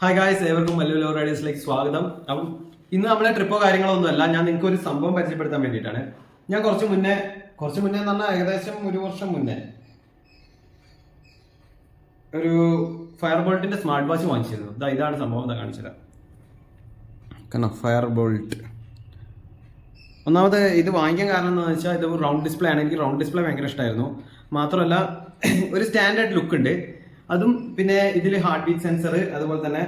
Hi guys ഏവർക്കും Mallu law റൈഡേഴ്സിലേക്ക് സ്വാഗതം. അപ്പം ഇന്ന് നമ്മളെ ട്രിപ്പോ കാര്യങ്ങളോ ഒന്നുമല്ല ഞാൻ നിങ്ങൾക്ക് ഒരു സംഭവം പരിചയപ്പെടുത്താൻ വേണ്ടിയിട്ടാണ്. ഞാൻ കുറച്ച് മുന്നേ കുറച്ച് മുന്നേ എന്ന് പറഞ്ഞാൽ ഏകദേശം ഒരു വർഷം മുന്നേ ഒരു ഫയർ ബോൾട്ടിന്റെ സ്മാർട്ട് വാച്ച് വാങ്ങിച്ചിരുന്നു. ഇതാ ഇതാണ് സംഭവം എന്താ കാണിച്ചത് ഫയർ ബോൾട്ട് ഒന്നാമത് ഇത് വാങ്ങിക്കാൻ കാരണം എന്താണെന്ന് വെച്ചാൽ ഇത് റൗണ്ട് ഡിസ്പ്ലേ ആണ്. എനിക്ക് റൗണ്ട് ഡിസ്പ്ലേ ഭയങ്കര ഇഷ്ടമായിരുന്നു. മാത്രമല്ല ഒരു സ്റ്റാൻഡേർഡ് ലുക്ക് ഉണ്ട്. അതും പിന്നെ ഇതിൽ ഹാർട്ട് ബീറ്റ് സെൻസർ അതുപോലെ തന്നെ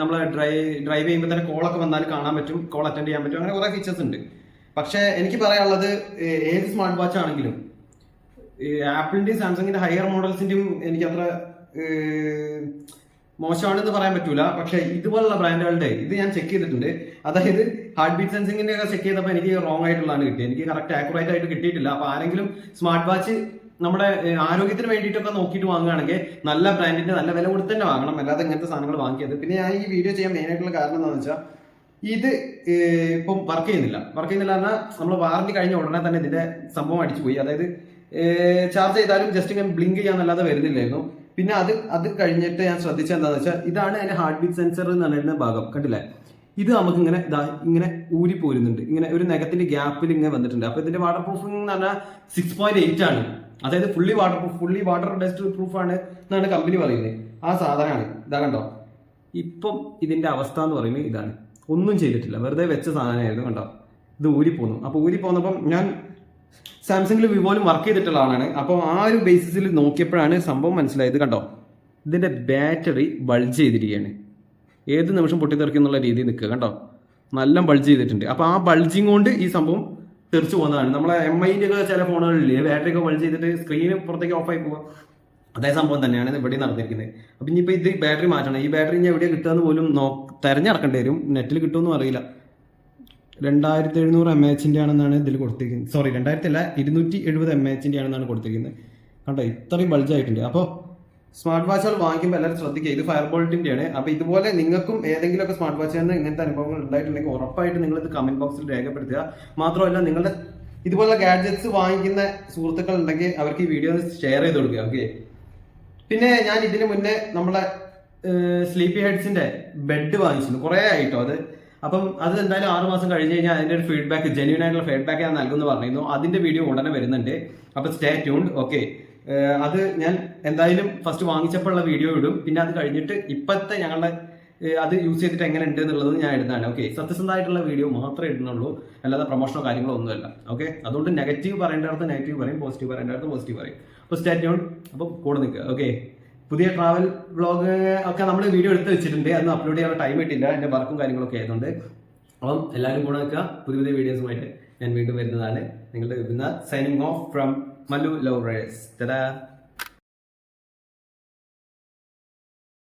നമ്മൾ ഡ്രൈവ് ഡ്രൈവ് ചെയ്യുമ്പോൾ തന്നെ കോളൊക്കെ വന്നാൽ കാണാൻ പറ്റും കോൾ അറ്റൻഡ് ചെയ്യാൻ പറ്റും അങ്ങനെ കുറേ ഫീച്ചേഴ്സ് ഉണ്ട്. പക്ഷെ എനിക്ക് പറയാനുള്ളത് ഏത് സ്മാർട്ട് വാച്ച് ആണെങ്കിലും ആപ്പിളിന്റെയും സാംസങ്ങിന്റെ ഹയർ മോഡൽസിന്റെയും എനിക്ക് അത്ര മോശമാണെന്ന് പറയാൻ പറ്റൂല. പക്ഷെ ഇതുപോലുള്ള ബ്രാൻഡുകളുടെ ഇത് ഞാൻ ചെക്ക് ചെയ്തിട്ടുണ്ട്. അതായത് ഹാർട്ട് ബീറ്റ് സെൻസിങ്ങിന്റെ ഒക്കെ ചെക്ക് ചെയ്തപ്പോൾ എനിക്ക് റോങ് ആയിട്ടുള്ളതാണ് കിട്ടിയത്. എനിക്ക് കറക്റ്റ് ആക്യുറേറ്റ് ആയിട്ട് കിട്ടിയിട്ടില്ല. അപ്പൊ ആരെങ്കിലും സ്മാർട്ട് വാച്ച് നമ്മുടെ ആരോഗ്യത്തിന് വേണ്ടിയിട്ടൊക്കെ നോക്കിയിട്ട് വാങ്ങുകയാണെങ്കിൽ നല്ല ബ്രാൻഡിന്റെ നല്ല വില കൊടുത്ത് തന്നെ വാങ്ങണം. അല്ലാതെ ഇങ്ങനത്തെ സാധനങ്ങൾ വാങ്ങിയത് പിന്നെ ഞാൻ ഈ വീഡിയോ ചെയ്യാൻ മെയിൻ ആയിട്ടുള്ള കാരണം എന്താണെന്ന് വെച്ചാൽ ഇത് ഇപ്പം വർക്ക് ചെയ്യുന്നില്ല. വർക്ക് ചെയ്യുന്നില്ല എന്നാൽ നമ്മൾ വാറന്റി കഴിഞ്ഞ ഉടനെ തന്നെ ഇതിന്റെ സംഭവം അടിച്ചു പോയി. അതായത് ചാർജ് ചെയ്താലും ജസ്റ്റ് ഇങ്ങനെ ബ്ലിങ്ക് ചെയ്യാന്നല്ലാതെ വരുന്നില്ലായിരുന്നു. പിന്നെ അത് അത് കഴിഞ്ഞിട്ട് ഞാൻ ശ്രദ്ധിച്ച എന്താണെന്ന് വെച്ചാൽ ഇതാണ് അതിന്റെ ഹാർട്ട് ബീറ്റ് സെൻസർ എന്ന് പറയുന്ന ഭാഗം. കണ്ടില്ലേ? ഇത് നമുക്ക് ഇങ്ങനെ ഇതാ ഇങ്ങനെ ഊരി പോരുന്നുണ്ട് ഇങ്ങനെ ഒരു നഖത്തിന്റെ ഗ്യാപ്പിൽ ഇങ്ങനെ വന്നിട്ടുണ്ട്. അപ്പൊ ഇതിന്റെ വാട്ടർ പ്രൂഫിംഗ് എന്ന് പറഞ്ഞാൽ സിക്സ് പോയിന്റ് എയ്റ്റ് ആണ്. അതായത് fully water proof fully water dust proof ആണ് എന്നാണ് കമ്പനി പറയുന്നത്. ആ സാധനമാണ്. ഇതാ കണ്ടോ? ഇപ്പം ഇതിന്റെ അവസ്ഥ എന്ന് പറയുന്നത് ഇതാണ്. ഒന്നും ചെയ്തിട്ടില്ല. വെറുതെ വെച്ച സാധനമായിരുന്നു കണ്ടോ? ഇത് ഊരി പോന്നു അപ്പൊ ഊരി പോന്നപ്പം ഞാൻ സാംസങ്ങിലും വിവോയിലും വർക്ക് ചെയ്തിട്ടുള്ള ആളാണ്. അപ്പോൾ ആ ഒരു ബേസിസിൽ നോക്കിയപ്പോഴാണ് സംഭവം മനസ്സിലായത് കണ്ടോ? ഇതിന്റെ ബാറ്ററി ബൾജ് ചെയ്തിരിക്കുകയാണ്. ഏത് നിമിഷം പൊട്ടിത്തെറിക്കും എന്നുള്ള രീതിയിൽ നിൽക്കുക കണ്ടോ? നല്ല ബൾജ് ചെയ്തിട്ടുണ്ട്. അപ്പോൾ ആ ബൾജിങ് കൊണ്ട് ഈ സംഭവം തെറിച്ചു പോകുന്നതാണ്. നമ്മളെ എം ഐന്റെ ഒക്കെ ചില ഫോണുകളില്ലേ ബാറ്ററി ഒക്കെ വലിച്ച് ചെയ്തിട്ട് സ്ക്രീന് പുറത്തേക്ക് ഓഫായി പോകുക അതേ സംഭവം തന്നെയാണ് ഇവിടെ നടന്നിരിക്കുന്നത്. അപ്പം ഇനിയിപ്പോൾ ഇത് ബാറ്ററി മാറ്റണം. ഈ ബാറ്ററി ഇനി എവിടെയാണ് കിട്ടുക പോലും നോ തെരഞ്ഞെടുക്കേണ്ടി വരും. നെറ്റിൽ കിട്ടുമെന്നും അറിയില്ല. രണ്ടായിരത്തി എഴുന്നൂറ് എം എച്ചിന്റെ ആണെന്നാണ് ഇതിൽ കൊടുത്തിരിക്കുന്നത്. സോറി രണ്ടായിരത്തി അല്ല ഇരുന്നൂറ്റി എഴുപത് എം എച്ചിന്റെ ആണെന്നാണ് കൊടുത്തിരിക്കുന്നത്. കണ്ടോ ഇത്രയും ബൾജായിട്ടുണ്ട് അപ്പോൾ സ്മാർട്ട് വാച്ചുകൾ വാങ്ങിക്കുമ്പോൾ എല്ലാവരും ശ്രദ്ധിക്കുക. ഇത് ഫയർ ബോൾട്ടിന്റെയാണ് അപ്പോൾ ഇതുപോലെ നിങ്ങൾക്കും ഏതെങ്കിലുമൊക്കെ സ്മാർട്ട് വാച്ചിൽ നിന്ന് ഇങ്ങനത്തെ അനുഭവങ്ങൾ ഉണ്ടായിട്ടുണ്ടെങ്കിൽ ഉറപ്പായിട്ട് നിങ്ങൾ ഇത് കമന്റ് ബോക്സിൽ രേഖപ്പെടുത്തുക. മാത്രമല്ല നിങ്ങളുടെ ഇതുപോലുള്ള ഗാഡ്ജറ്റ്സ് വാങ്ങിക്കുന്ന സുഹൃത്തുക്കൾ ഉണ്ടെങ്കിൽ അവർക്ക് ഈ വീഡിയോ ഷെയർ ചെയ്ത് കൊടുക്കുക ഓക്കെ പിന്നെ ഞാൻ ഇതിന് മുന്നേ നമ്മളെ സ്ലീപ്പി ഹെഡ്സിന്റെ ബെഡ് വാങ്ങിച്ചിരുന്നു. കുറേ ആയിട്ടോ അത്. അപ്പം അത് എന്തായാലും ആറ് മാസം കഴിഞ്ഞ് കഴിഞ്ഞാൽ അതിന്റെ ഒരു ഫീഡ്ബാക്ക് ജെന്യൂൻ ആയിട്ടുള്ള ഫീഡ്ബാക്ക് ഞാൻ നൽകുമെന്ന് പറഞ്ഞിരുന്നു. അതിന്റെ വീഡിയോ ഉടനെ വരുന്നുണ്ട്. അപ്പൊ സ്റ്റേ ട്യൂൺഡ് ഓക്കെ അത് ഞാൻ എന്തായാലും ഫസ്റ്റ് വാങ്ങിച്ചപ്പോഴുള്ള വീഡിയോ ഇടും. പിന്നെ അത് കഴിഞ്ഞിട്ട് ഇപ്പോഴത്തെ ഞങ്ങളുടെ അത് യൂസ് ചെയ്തിട്ട് എങ്ങനെ ഉണ്ട് എന്നുള്ളത് ഞാൻ ഇടുന്നതാണ്. ഓക്കെ സത്യസന്ധമായിട്ടുള്ള വീഡിയോ മാത്രമേ ഇടുന്നുള്ളൂ. അല്ലാതെ പ്രൊമോഷനോ കാര്യങ്ങളോ ഒന്നുമല്ല. ഓക്കെ അതുകൊണ്ട് നെഗറ്റീവ് പറയേണ്ടടുത്ത് നെഗറ്റീവ് പറയും പോസിറ്റീവ് പറയേണ്ടടുത്ത് പോസിറ്റീവ് പറയും. അപ്പോൾ സ്റ്റാറ്റ് ട്യൂൺ അപ്പോൾ കൂടെ നിൽക്കുക ഓക്കെ പുതിയ ട്രാവൽ വ്ളോഗ് ഒക്കെ നമ്മൾ വീഡിയോ എടുത്ത് വെച്ചിട്ടുണ്ട്. അന്ന് അപ്ലോഡ് ചെയ്യാൻ ടൈം കിട്ടില്ല എന്റെ വർക്കും കാര്യങ്ങളൊക്കെ ആയതുകൊണ്ട്. അപ്പം എല്ലാവരും കൂടെ നിൽക്കുക. പുതിയ പുതിയ വീഡിയോസുമായിട്ട് ഞാൻ വീണ്ടും വരുന്നതാണ് നിങ്ങളുടെ signing off from Malu love race